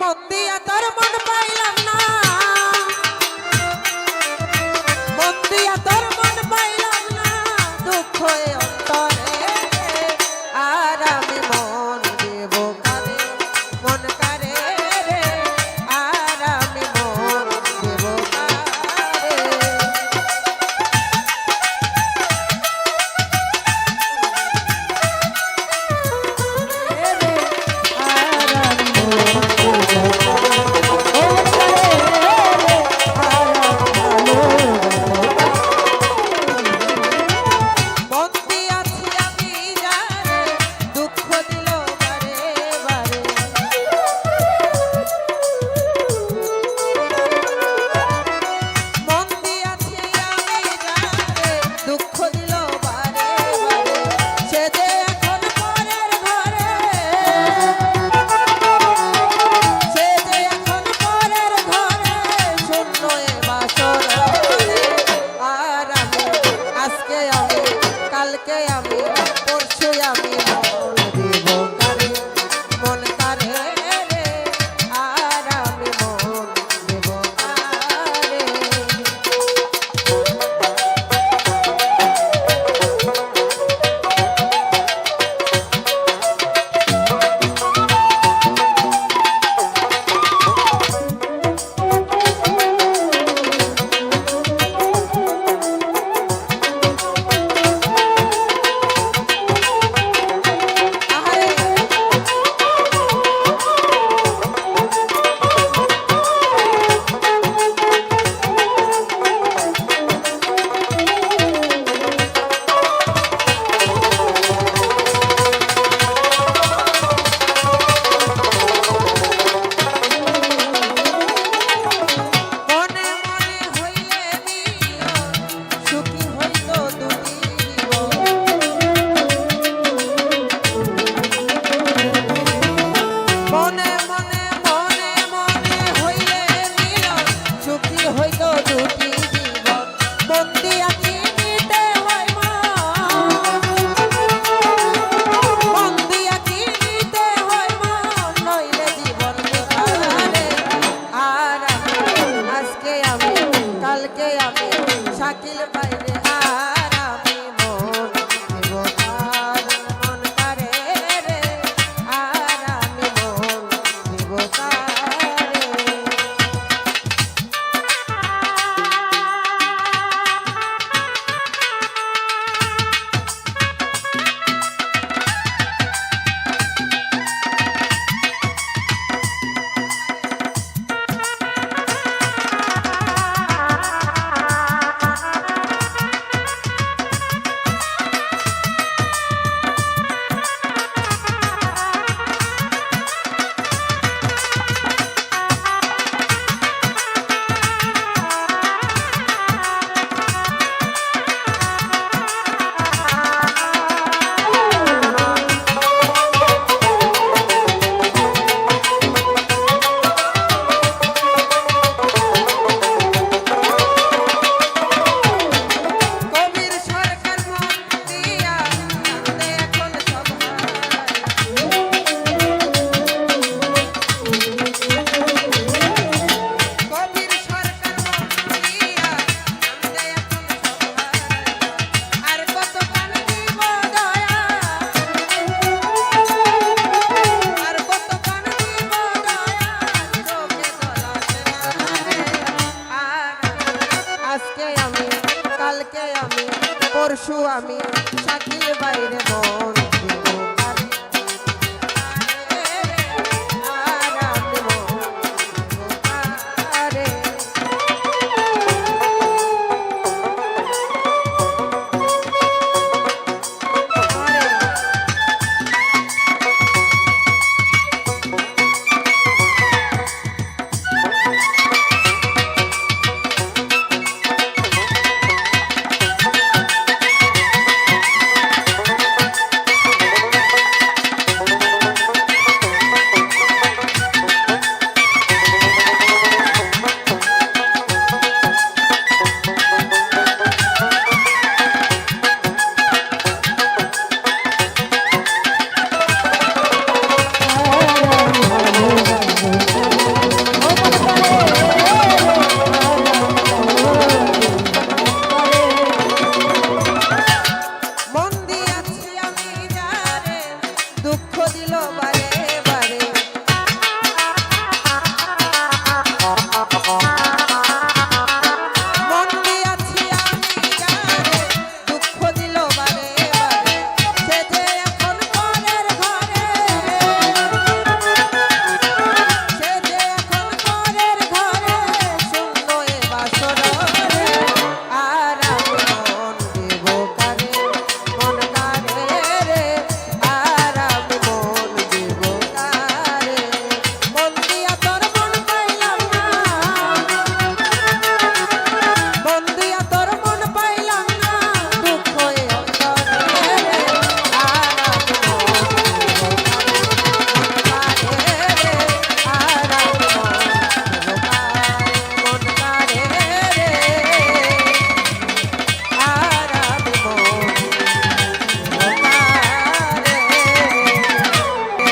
বন্দিয়া তোর মন পাইলাম না। ai amor. দুটো আজকে আমি কালকে আমি পরশু আমি শাকিল বাইরে মন